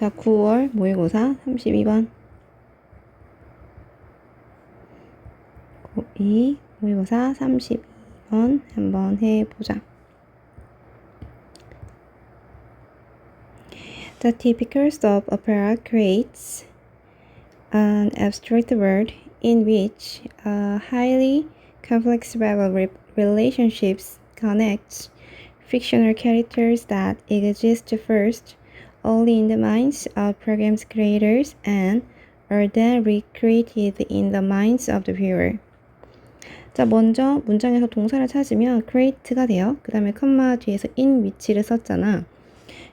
자, 9월 모의고사 32번. 고2 모의고사 32번 한번 해보자. The typical soap opera creates an abstract world in which a highly complex web of re- relationships connects fictional characters that exist first only in the minds of program's creators and are then recreated in the minds of the viewer. 자, 먼저 문장에서 동사를 찾으면 create가 돼요. 그 다음에 컴마 뒤에서 in 위치를 썼잖아.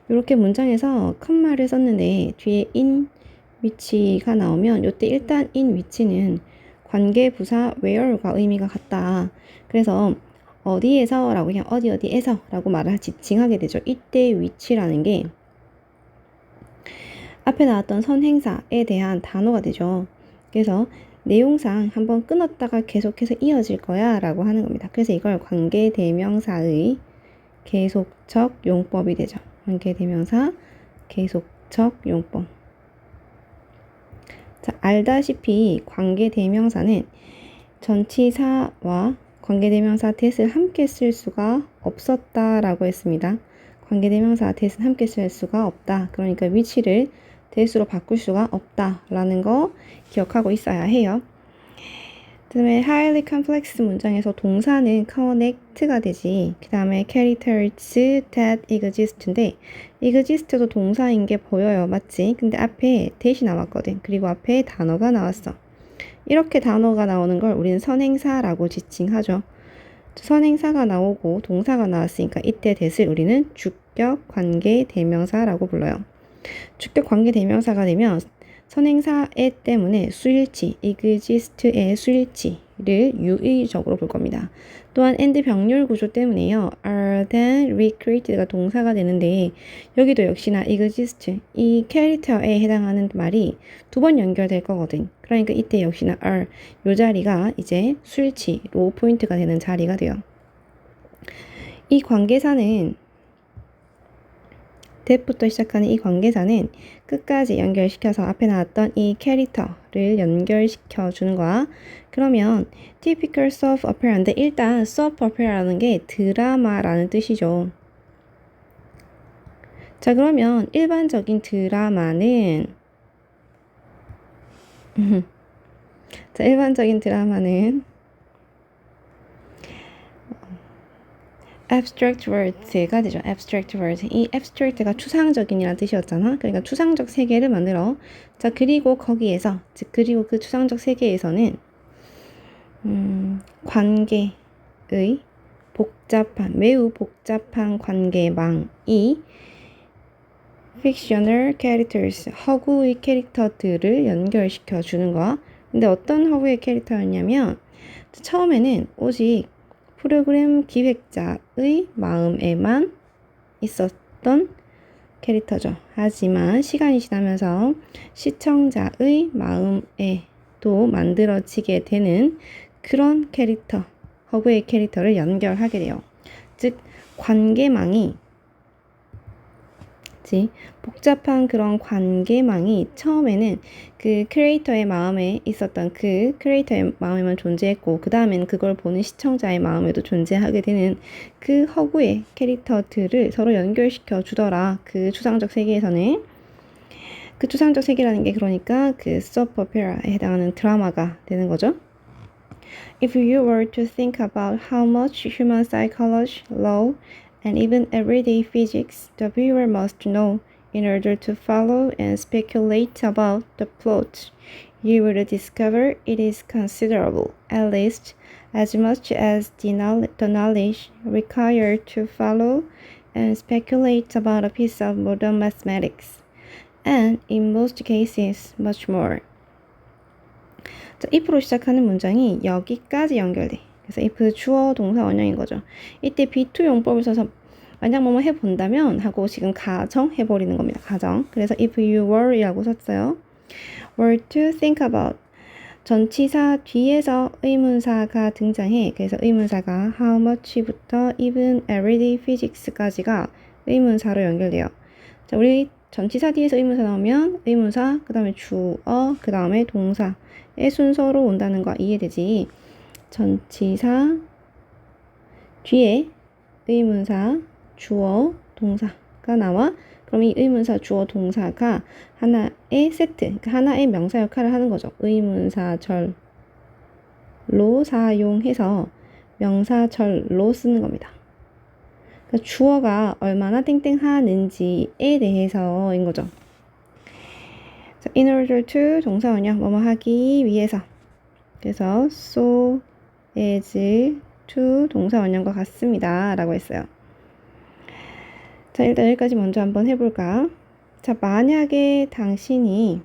이렇게 문장에서 컴마를 썼는데 뒤에 in 위치가 나오면 이때 일단 in 위치는 관계 부사 where과 의미가 같다. 그래서 어디에서 라고 그냥 어디 어디에서 라고 말을 지칭하게 되죠. 이때 위치라는 게 앞에 나왔던 선행사에 대한 단어가 되죠. 그래서 내용상 한번 끊었다가 계속해서 이어질 거야 라고 하는 겁니다. 그래서 이걸 관계대명사의 계속적 용법이 되죠. 관계대명사 계속적 용법. 자, 알다시피 관계대명사는 전치사와 관계대명사 that을 함께 쓸 수가 없었다라고 했습니다. 관계대명사 that은 함께 쓸 수가 없다. 그러니까 위치를 that으로 바꿀 수가 없다라는 거 기억하고 있어야 해요. 그 다음에 highly complex 문장에서 동사는 connect가 되지. 그 다음에 characters that exist인데 exist도 동사인 게 보여요. 맞지? 근데 앞에 that이 나왔거든. 그리고 앞에 단어가 나왔어. 이렇게 단어가 나오는 걸 우리는 선행사라고 지칭하죠. 선행사가 나오고 동사가 나왔으니까 이때 that을 우리는 주격 관계 대명사라고 불러요. 주격 관계 대명사가 되면 선행사에 때문에 수일치, exist의 수일치를 유의적으로 볼 겁니다. 또한 and 병렬 구조 때문에요. are then recreated가 동사가 되는데 여기도 역시나 exist 이 캐릭터에 해당하는 말이 두 번 연결될 거거든. 그러니까 이때 역시나 are 요 자리가 이제 수일치 로 포인트가 되는 자리가 돼요. 이 관계사는 that부터 시작하는 이 관계사는 끝까지 연결시켜서 앞에 나왔던 이 캐릭터를 연결시켜 주는 거야. 그러면 typical soap opera인데 일단 soap opera라는 게 드라마라는 뜻이죠. 자, 그러면 일반적인 드라마는 자, 일반적인 드라마는 abstract words가 되죠. abstract words. 이 abstract가 추상적인이라는 뜻이었잖아. 그러니까 추상적 세계를 만들어. 자, 그리고 거기에서, 즉, 그리고 그 추상적 세계에서는, 음, 관계의 복잡한, 매우 복잡한 관계망이 fictional characters, 허구의 캐릭터들을 연결시켜 주는 거야. 근데 어떤 허구의 캐릭터였냐면, 처음에는 오직 프로그램 기획자의 마음에만 있었던 캐릭터죠. 하지만 시간이 지나면서 시청자의 마음에도 만들어지게 되는 그런 캐릭터, 허브의 캐릭터를 연결하게 돼요. 즉, 관계망이 지 복잡한 그런 관계망이 처음에는 그 크리에이터의 마음에 있었던 그 크리에이터의 마음에만 존재했고 그 다음에는 그걸 보는 시청자의 마음에도 존재하게 되는 그 허구의 캐릭터들을 서로 연결시켜 주더라 그 추상적 세계에서는 그 추상적 세계라는 게 그러니까 그 소프 오페라에 해당하는 드라마가 되는 거죠. If you were to think about how much human psychology, law, and even everyday physics the viewer must know in order to follow and speculate about the plot. You will discover it is considerable, at least as much as the knowledge required to follow and speculate about a piece of modern mathematics, and in most cases, much more. 자, if로 시작하는 문장이 여기까지 연결돼. 그래서 if 주어 동사 원형인 거죠. 이때 be2 용법을 써서 만약 뭐뭐 해본다면 하고 지금 가정 해버리는 겁니다. 가정. 그래서 if you were 이라고 썼어요. were to think about 전치사 뒤에서 의문사가 등장해. 그래서 의문사가 how much부터 even everyday physics까지가 의문사로 연결돼요. 자, 우리 전치사 뒤에서 의문사 나오면 의문사, 그 다음에 주어, 그 다음에 동사의 순서로 온다는 거 이해되지? 전치사 뒤에 의문사, 주어, 동사가 나와. 그럼 이 의문사, 주어, 동사가 하나의 세트, 그러니까 하나의 명사 역할을 하는 거죠. 의문사절로 사용해서 명사절로 쓰는 겁니다. 그러니까 주어가 얼마나 땡땡 하는지에 대해서인 거죠. 자, in order to 동사 원형 뭐뭐 하기 위해서 그래서 so as to 동사 원형과 같습니다. 라고 했어요. 자 일단 여기까지 먼저 한번 해볼까? 자 만약에 당신이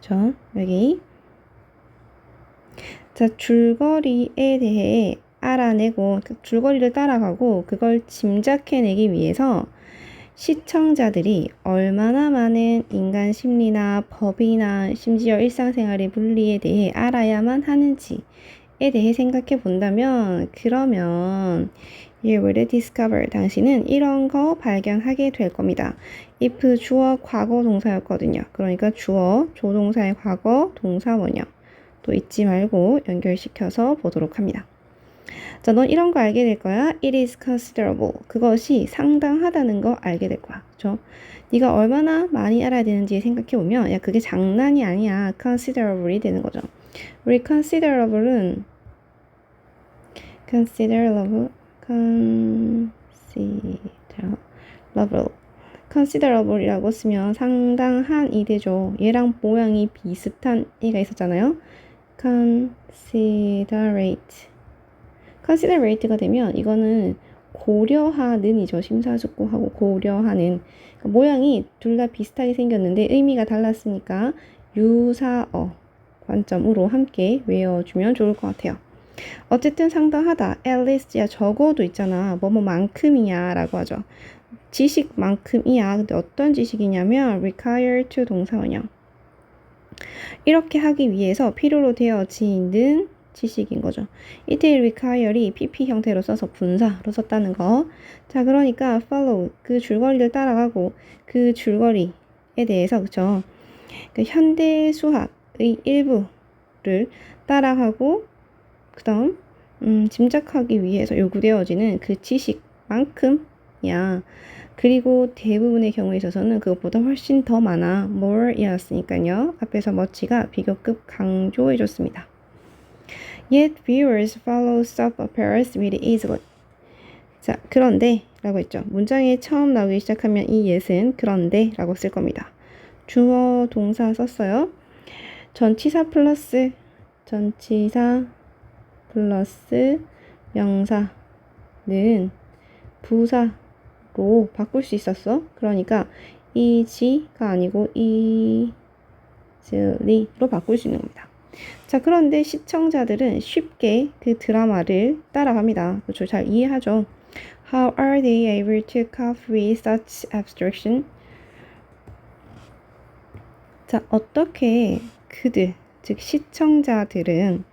저 여기. 자 줄거리에 대해 알아내고 그 줄거리를 따라가고 그걸 짐작해내기 위해서 시청자들이 얼마나 많은 인간 심리나 법이나 심지어 일상생활의 물리에 대해 알아야만 하는지에 대해 생각해 본다면 그러면 you will discover 당신은 이런 거 발견하게 될 겁니다. if 주어 과거 동사였거든요. 그러니까 주어 조동사의 과거 동사 원형 또 잊지 말고 연결시켜서 보도록 합니다. 자, 넌 이런 거 알게 될 거야. It is considerable. 그것이 상당하다는 거 알게 될 거야. 그죠? 네가 얼마나 많이 알아야 되는지 생각해 보면 야, 그게 장난이 아니야. considerable이 되는 거죠. 우리 considerable은 considerable considerable considerable이라고 쓰면 상당한 이 되죠. 얘랑 모양이 비슷한 이가 있었잖아요. considerate considerate가 되면 이거는 고려하는이죠. 심사숙고하고 고려하는 그러니까 모양이 둘 다 비슷하게 생겼는데 의미가 달랐으니까 유사어 관점으로 함께 외워주면 좋을 것 같아요. 어쨌든 상당하다. at least야 적어도 있잖아. 뭐뭐만큼이야 라고 하죠. 지식만큼이야. 근데 어떤 지식이냐면 require to 동사원형. 이렇게 하기 위해서 필요로 되어지는 지식인 거죠. 이때 require이 PP 형태로 써서 분사로 썼다는 거. 자, 그러니까 follow 그 줄거리를 따라가고 그 줄거리에 대해서 그죠. 그 현대 수학의 일부를 따라가고 그다음 음, 짐작하기 위해서 요구되어지는 그 지식만큼이야. 그리고 대부분의 경우에 있어서는 그것보다 훨씬 더 많아. more이었으니까요. 앞에서 much가 비교급 강조해줬습니다. Yet viewers follow soap operas with easily. 자, 그런데 라고 했죠. 문장에 처음 나오기 시작하면 이 yet은 그런데 라고 쓸 겁니다. 주어 동사 썼어요. 전치사 플러스 전치사 플러스 명사는 부사로 바꿀 수 있었어. 그러니까 이지가 아니고 이즈리로 바꿀 수 있는 겁니다. 자, 그런데 시청자들은 쉽게 그 드라마를 따라갑니다. 그렇죠. 잘 이해하죠. How are they able to cope with such abstraction? 자, 어떻게 그들, 즉 시청자들은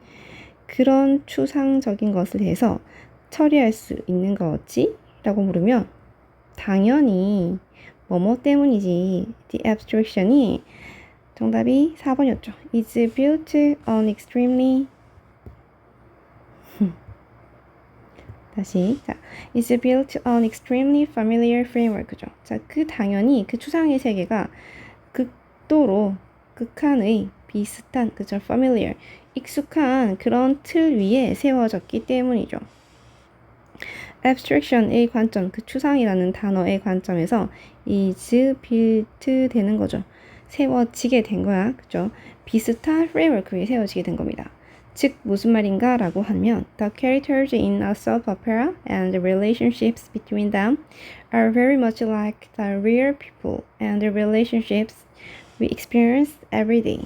그런 추상적인 것을 해서 처리할 수 있는 거지? 라고 물으면 당연히 뭐뭐 때문이지. The abstraction이 정답이 4번이었죠. It's built on extremely 다시 자, It's built on extremely familiar framework죠. 자, 그 당연히 그 추상의 세계가 극도로 극한의 비슷한 그죠 familiar 익숙한 그런 틀 위에 세워졌기 때문이죠. abstraction의 관점, 그 추상이라는 단어의 관점에서 is built 되는 거죠. 세워지게 된 거야. 그죠? 비슷한 프레임워크 위에 세워지게 된 겁니다. 즉 무슨 말인가 라고 하면 The characters in a soap opera and the relationships between them are very much like the real people and the relationships we experience every day.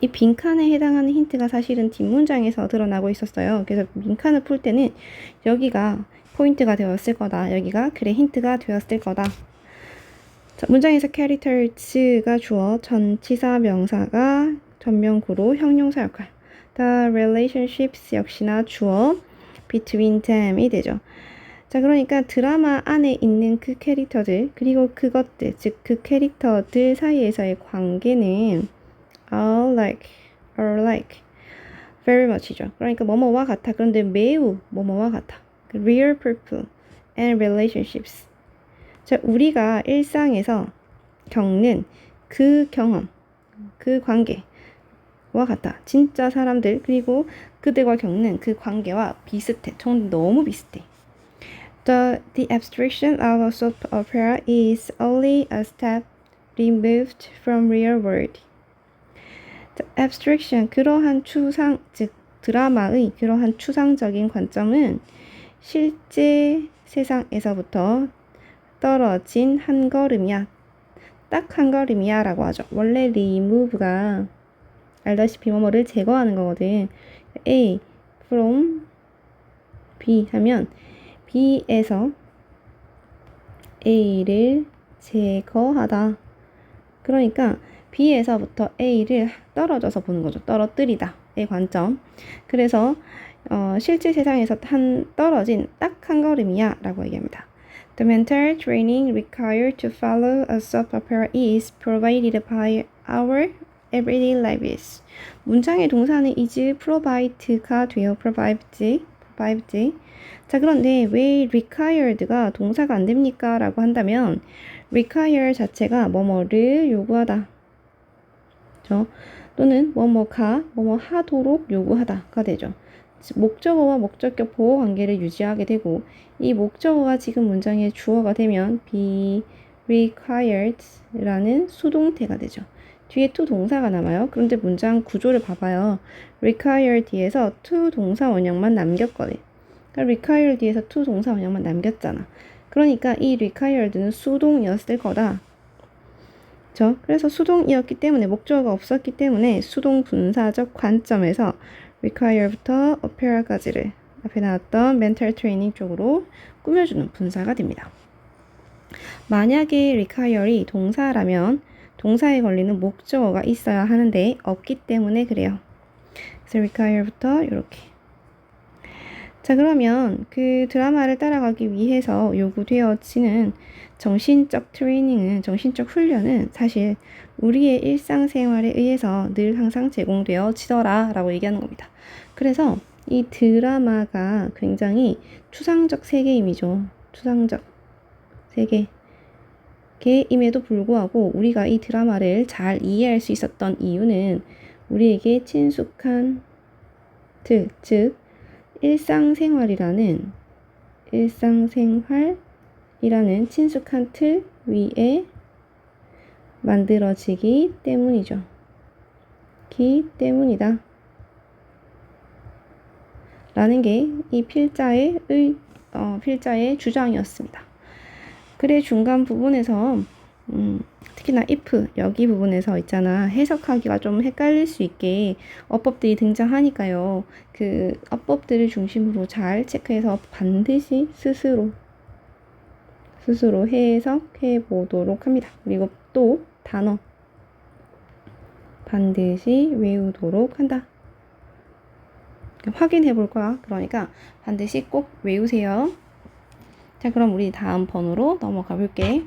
이 빈칸에 해당하는 힌트가 사실은 뒷문장에서 드러나고 있었어요. 그래서 빈칸을 풀 때는 여기가 포인트가 되었을 거다. 여기가 그래 힌트가 되었을 거다. 자, 문장에서 characters가 주어, 전치사 명사가 전명구로 형용사 역할. The relationships 역시나 주어, between them이 되죠. 자, 그러니까 드라마 안에 있는 그 캐릭터들, 그리고 그것들, 즉 그 캐릭터들 사이에서의 관계는 are like, are like, very much이죠. 그러니까 뭐뭐와 같아. 그런데 매우 뭐뭐와 같아. 그 real people and relationships. 자, 우리가 일상에서 겪는 그 경험, 그 관계와 같아. 진짜 사람들, 그리고 그들과 겪는 그 관계와 비슷해. 전 너무 비슷해. The, the abstraction of a soap opera is only a step removed from real world. The abstraction, 그러한 추상, 즉 드라마의 그러한 추상적인 관점은 실제 세상에서부터 떨어진 한 걸음이야. 딱 한 걸음이야 라고 하죠. 원래 remove가 알다시피 뭐뭐를 제거하는 거거든. A from B 하면 B에서 A를 제거하다. 그러니까 B에서부터 A를 떨어져서 보는 거죠. 떨어뜨리다의 관점. 그래서 어, 실제 세상에서 한 떨어진 딱 한 걸음이야 라고 얘기합니다. The mental training required to follow a soap opera is provided by our everyday lives. 문장의 동사는 is provide가 돼요. provide, provide. 자, 그런데 왜 required가 동사가 안 됩니까? 라고 한다면 require 자체가 뭐뭐를 요구하다. 저 또는 뭐뭐가 뭐뭐 하도록 요구하다가 되죠. 목적어와 목적격 보호 관계를 유지하게 되고 이 목적어가 지금 문장의 주어가 되면 be required라는 수동태가 되죠. 뒤에 to 동사가 남아요. 그런데 문장 구조를 봐봐요. require 뒤에서 to 동사 원형만 남겼거든. 그러니까 require 뒤에서 to 동사 원형만 남겼잖아. 그러니까 이 required는 수동이었을 거다. 저 그래서 수동이었기 때문에 목적어가 없었기 때문에 수동 분사적 관점에서 require부터 appear까지를 앞에 나왔던 mental training 쪽으로 꾸며주는 분사가 됩니다. 만약에 require이 동사라면 동사에 걸리는 목적어가 있어야 하는데 없기 때문에 그래요. 그래서 require부터 이렇게. 자 그러면 그 드라마를 따라가기 위해서 요구되어지는 정신적 트레이닝은 정신적 훈련은 사실 우리의 일상생활에 의해서 늘 항상 제공되어지더라 라고 얘기하는 겁니다. 그래서 이 드라마가 굉장히 추상적 세계임이죠. 추상적 세계. 게임에도 불구하고 우리가 이 드라마를 잘 이해할 수 있었던 이유는 우리에게 친숙한 틀, 즉 일상생활이라는 일상생활이라는 친숙한 틀 위에 만들어지기 때문이죠. 기 때문이다. 라는 게 이 필자의 의, 어, 필자의 주장이었습니다. 글의 중간 부분에서 음, 특히나 if 여기 부분에서 있잖아 해석하기가 좀 헷갈릴 수 있게 어법들이 등장하니까요. 그 어법들을 중심으로 잘 체크해서 반드시 스스로 스스로 해석해 보도록 합니다. 그리고 또 단어 반드시 외우도록 한다. 확인해 볼 거야. 그러니까 반드시 꼭 외우세요. 자, 그럼 우리 다음 번호로 넘어가 볼게.